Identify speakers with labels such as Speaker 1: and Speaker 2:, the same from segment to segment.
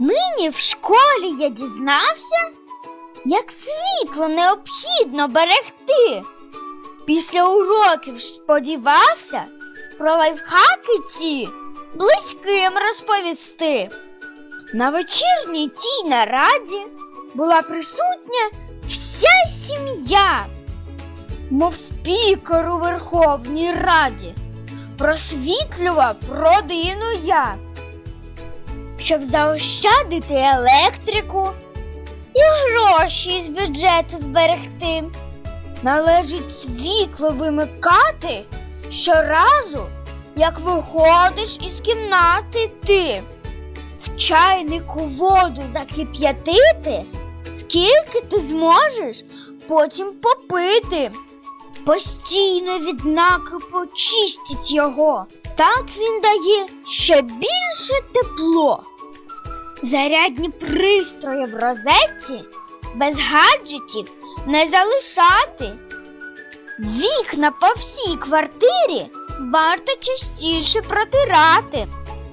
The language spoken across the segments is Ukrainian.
Speaker 1: Нині в школі я дізнався, як світло необхідно берегти. Після уроків сподівався про лайфхаки ці близьким розповісти. На вечірній тій нараді була присутня вся сім'я, мов спікер у Верховній Раді, просвітлював родину я, щоб заощадити електрику і гроші з бюджету зберегти. Належить світло вимикати щоразу, як виходиш із кімнати ти. В чайнику воду закип'ятити, скільки ти зможеш потім попити. Постійно від накипу чистить його. Так він дає ще більше тепло. Зарядні пристрої в розетці без гаджетів не залишати. Вікна по всій квартирі варто частіше протирати.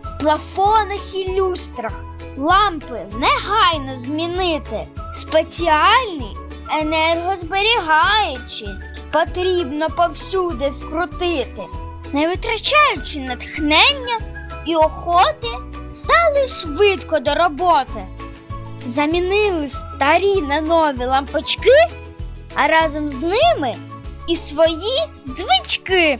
Speaker 1: В плафонах і люстрах лампи негайно змінити. Спеціальні енергозберігаючі потрібно повсюди вкрутити, не витрачаючи натхнення і охоти, стали швидко до роботи. Замінили старі на нові лампочки, а разом з ними і свої звички.